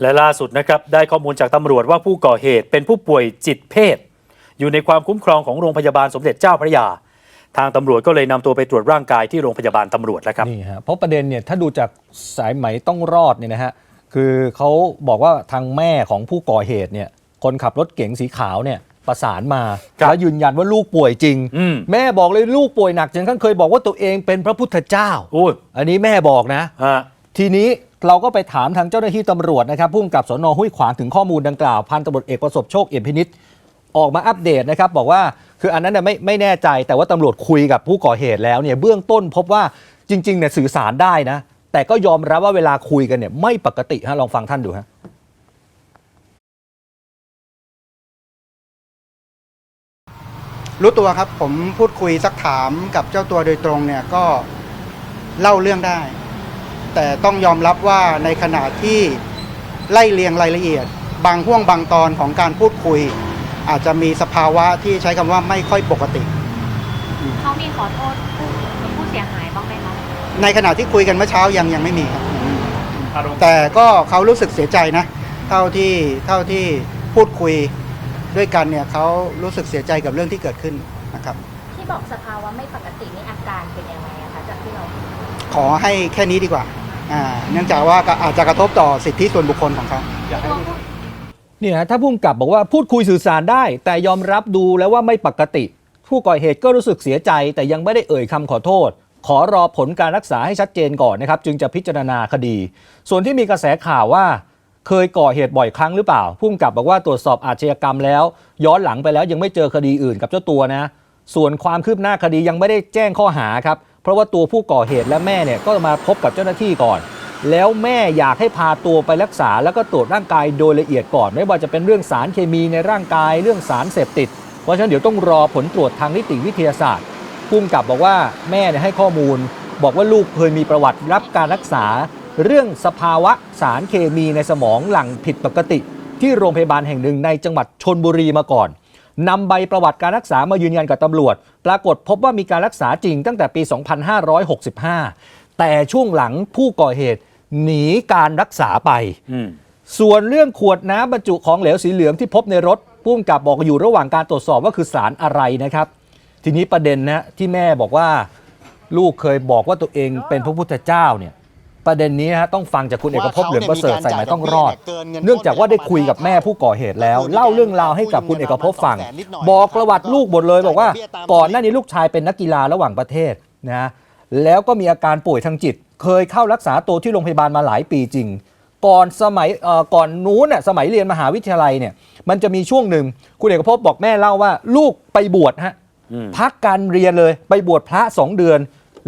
และล่าสุดนะครับได้ข้อมูลจากตำรวจว่าผู้ก่อเหตุเป็นผู้ป่วยจิตเพศอยู่ในความคุ้มครองของโรงพยาบาลสมเด็จเจ้าพระยา ทางตำรวจก็เลยนำตัวไปตรวจร่างกายที่โรงพยาบาลตำรวจแล้วครับนี่ฮะเพราะประเด็นเนี่ยถ้าดูจากสายไหมต้องรอดเนี่ยนะฮะคือเขาบอกว่าทางแม่ของผู้ก่อเหตุเนี่ยคนขับรถเก๋งสีขาวเนี่ยประสานมาครับแล้วยืนยันว่าลูกป่วยจริงอืมแม่บอกเลยลูกป่วยหนักจนขั้นเคยบอกว่าตัวเองเป็นพระพุทธเจ้าโอ้ยอันนี้แม่บอกนะฮะ ทีนี้เราก็ไปถามทางเจ้าหน้าที่ตำรวจนะครับพุ่มกับสนห้วยขวางถึงข้อมูลดังกล่าวพันตำรวจเอกประสบโชคเอี่ยมพินิษออกมาอัปเดตนะครับ บอกว่าคืออันนั้นน่ะไม่ไม่แน่ใจแต่ว่าตำรวจคุยกับผู้ก่อเหตุแล้วเนี่ยเบื้องต้นพบว่าจริงๆเนี่ยสื่อสารได้นะ แต่ก็ยอมรับว่าเวลาคุยกันเนี่ยไม่ปกติฮะลองฟังท่านดูฮะรู้ตัวครับผมพูดคุยสักถามกับเจ้าตัวโดยตรงเนี่ยก็เล่าเรื่องได้ แต่ต้องยอมรับว่าในขณะที่ไล่เรียงรายละเอียด บางห่วงบางตอนของการพูดคุย อาจจะมีสภาวะที่ใช้คำว่าไม่ค่อยปกติ เขามีขอโทษผู้ผู้เสียหายบ้างไหมคะในขณะที่คุยกันเมื่อเช้ายังยังไม่มีครับแต่ก็เขารู้สึกเสียใจนะ เท่าที่เท่าที่พูดคุยด้วยกันเนี่ยเขารู้สึกเสียใจกับเรื่องที่เกิดขึ้นนะครับ ที่บอกสภาวะไม่ปกตินี่อาการเป็นยังไงอะคะจากที่เราขอให้แค่นี้ดีกว่า อ่าเนื่องจากว่าก็อาจจะกระทบต่อสิทธิส่วนบุคคลของเขาเนี่ยฮะถ้าพุ่มกับบอกว่าพูดคุยสื่อสารได้ แต่ยอมรับดูแล้วว่าไม่ปกติ ผู้ก่อเหตุก็รู้สึกเสียใจ แต่ยังไม่ได้เอ่ยคำขอโทษ ขอรอผลการรักษาให้ชัดเจนก่อนนะครับ จึงจะพิจารณาคดี ส่วนที่มีกระแสข่าวว่า เคยก่อเหตุบ่อยครั้งหรือเปล่าพุ่มกับบอกว่าตรวจสอบอาชญากรรมแล้ว ย้อนหลังไปแล้วยังไม่เจอคดีอื่นกับเจ้าตัวนะ ส่วนความคืบหน้าคดียังไม่ได้แจ้งข้อหาครับ เพราะว่าตัวผู้ก่อเหตุและแม่เนี่ยก็มาพบกับเจ้าหน้าที่ก่อน แล้วแม่อยากให้พาตัวไปรักษา แล้วก็ตรวจร่างกายโดยละเอียดก่อน ไม่ว่าจะเป็นเรื่องสารเคมีในร่างกายเรื่องสารเสพติด เพราะฉะนั้นเดี๋ยวต้องรอผลตรวจทางนิติวิทยาศาสตร์พุ่มกับบอกว่าแม่เนี่ยให้ข้อมูล บอกว่าลูกเคยมีประวัติรับการรักษา เรื่องสภาวะสารเคมีในสมองหลั่งผิดปกติ ที่โรงพยาบาลแห่งหนึ่งในจังหวัดชนบุรีมาก่อน นำใบประวัติการรักษามายืนยันกับตำรวจ ปรากฏพบว่ามีการรักษาจริงตั้งแต่ปี 2565 แต่ช่วงหลังผู้ก่อเหตุหนีการรักษาไปอืมส่วนเรื่องขวดน้ำบรรจุของเหลวสีเหลืองที่พบในรถปุ้มกับบอกอยู่ระหว่างการตรวจสอบว่าคือสารอะไรนะครับ ทีนี้ประเด็นนะที่แม่บอกว่า ลูกเคยบอกว่าตัวเองเป็นพระพุทธเจ้าเนี่ย ประเด็นนี้นะฮะต้องฟังจากคุณเอกภพเหลืองประเสริฐใส่ไหมต้องรอด เนื่องจากว่าได้คุยกับแม่ผู้ก่อเหตุแล้ว เล่าเรื่องราวให้กับคุณเอกภพฟัง บอกประวัติลูกหมดเลยบอกว่า ก่อนหน้านี้ลูกชายเป็นนักกีฬาระหว่างประเทศนะแล้วก็มีอาการป่วยทางจิต เคยเข้ารักษาตัวที่โรงพยาบาลมาหลายปีจริง ก่อนสมัยเอ่อก่อนนู้นน่ะสมัยเรียนมหาวิทยาลัยเนี่ย มันจะมีช่วงหนึ่งคุณเอกภพบอกแม่เล่าว่า ลูกไปบวชฮะอืมพักการเรียนเลยไปบวชพระสองเดือน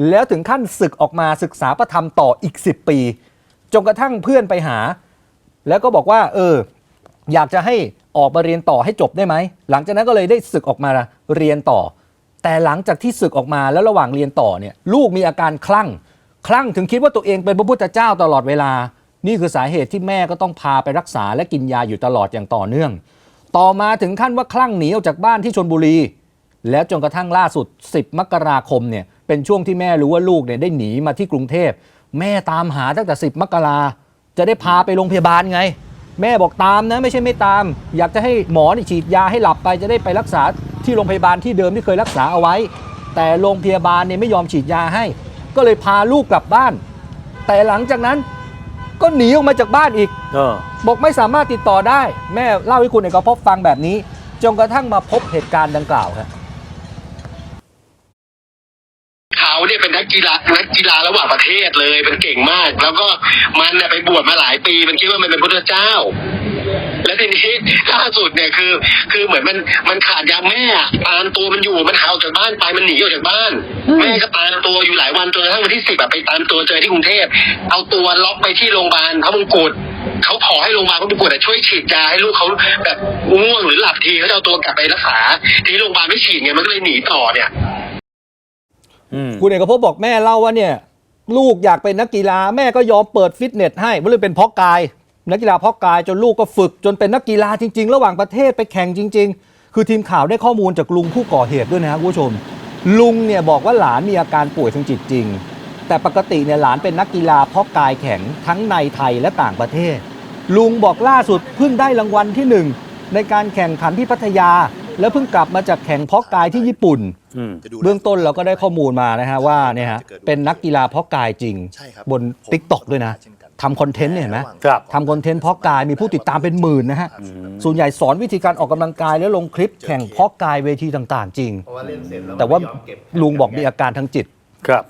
แล้วถึงขั้นศึกออกมาศึกษาประธรรมต่ออีก 10 ปีจนกระทั่งเพื่อนไปหา แล้วก็บอกว่า เออ อยากจะให้ออกมาเรียนต่อให้จบได้ไหม หลังจากนั้นก็เลยได้ศึกออกมาเรียนต่อ แต่หลังจากที่ศึกออกมาแล้วระหว่างเรียนต่อเนี่ยลูกมีอาการคลั่ง คลั่งถึงคิดว่าตัวเองเป็นพระพุทธเจ้าตลอดเวลา นี่คือสาเหตุที่แม่ก็ต้องพาไปรักษาและกินยาอยู่ตลอดอย่างต่อเนื่อง ต่อมาถึงขั้นว่าคลั่งหนีออกจากบ้านที่ชนบุรี แล้วจนกระทั่งล่าสุด 10 มกราคมเนี่ย เป็นช่วงที่แม่รู้ว่าลูกเนี่ยได้หนีมาที่กรุงเทพ แม่ตามหาตั้งแต่ 10 มกราจะได้พาไปโรงพยาบาลไง แม่บอกตามนะไม่ใช่ไม่ตาม อยากจะให้หมอนี่ฉีดยาให้หลับไปจะได้ไปรักษาที่โรงพยาบาลที่เดิมที่เคยรักษาเอาไว้ แต่โรงพยาบาลเนี่ยไม่ยอมฉีดยาให้ ก็เลยพาลูกกลับบ้าน แต่หลังจากนั้นก็หนีออกมาจากบ้านอีกเออ บอกไม่สามารถติดต่อได้ แม่เล่าให้คุณเอกภพฟังแบบนี้จนกระทั่งมาพบเหตุการณ์ดังกล่าวครับ เขาเนี่ยเป็นนักกีฬานักกีฬาระหว่างประเทศเลยมันเก่งมาก แล้วก็มันเนี่ยไปบวชมาหลายปี มันคิดว่ามันเป็นพุทธเจ้า แล้วทีนี้ล่าสุดเนี่ยคือ คือเหมือนมันมันขาดยาแม่อะตามตัวมันอยู่มันหายออกจากบ้านไปมันหนีออกจากบ้าน แม่ก็ตามตัวอยู่หลายวันจนกระทั่งวันที่สิบอะไปตามตัวเจอที่กรุงเทพเอาตัวล็อกไปที่โรงพยาบาลพระมงกุฎเขาขอให้โรงพยาบาลพระมงกุฎอะช่วยฉีดยาให้ลูกเขาแบบง่วงหรือหลับทีเขาจะเอาตัวกลับไปรักษาทีนี้โรงพยาบาลไม่ฉีดไงมันก็เลยหนีต่อเนี่ย อืม คุณเอกภพบอกแม่เล่าว่าเนี่ย ลูกอยากเป็นนักกีฬาแม่ก็ยอมเปิดฟิตเนสให้มันเลยเป็นเพาะกาย นักกีฬาเพาะกายจนลูกก็ฝึกจนเป็นนักกีฬาจริง ๆ ระหว่างประเทศไปแข่งจริง ๆ คือทีมข่าวได้ข้อมูลจากลุงผู้ก่อเหตุด้วยนะครับคุณผู้ชม ลุงเนี่ยบอกว่าหลานมีอาการป่วยทางจิตจริง แต่ปกติเนี่ยหลานเป็นนักกีฬาเพาะกายแข็งทั้งในไทยและต่างประเทศ ลุงบอกล่าสุดเพิ่งได้รางวัลที่หนึ่งในการแข่งขันที่พัทยา แล้วเพิ่งกลับมาจากแข่งเพาะกายที่ญี่ปุ่นอืมเบื้องต้นเราก็ได้ข้อมูลมานะฮะว่าเนี่ยฮะเป็นนักกีฬาเพาะกายจริงใช่ครับบนผมติ๊กต็อกด้วยนะทำคอนเทนต์เนี่ยเห็นไหมครับทำคอนเทนต์เพาะกายมีผู้ติดตามเป็นหมื่นนะฮะส่วนใหญ่สอนวิธีการออกกำลังกายแล้วลงคลิปแข่งเพาะกายเวทีต่างๆ จริงเพราะว่าเล่นเสร็จแล้วแต่ว่าไม่ยอมเก็บลุงบอกมีอาการทางจิตครับ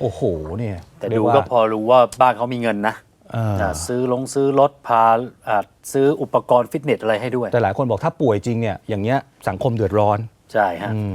โอ้โหเนี่ยแต่เรียดูว่าก็พอรู้ว่าบ้านเขามีเงินนะเออ อ่าซื้อลงซื้อรถพาอ่าซื้ออุปกรณ์ฟิตเนสอะไรให้ด้วย แต่หลายคนบอกถ้าป่วยจริงเนี่ยอย่างเงี้ยสังคมเดือดร้อน ใช่ฮะ อืม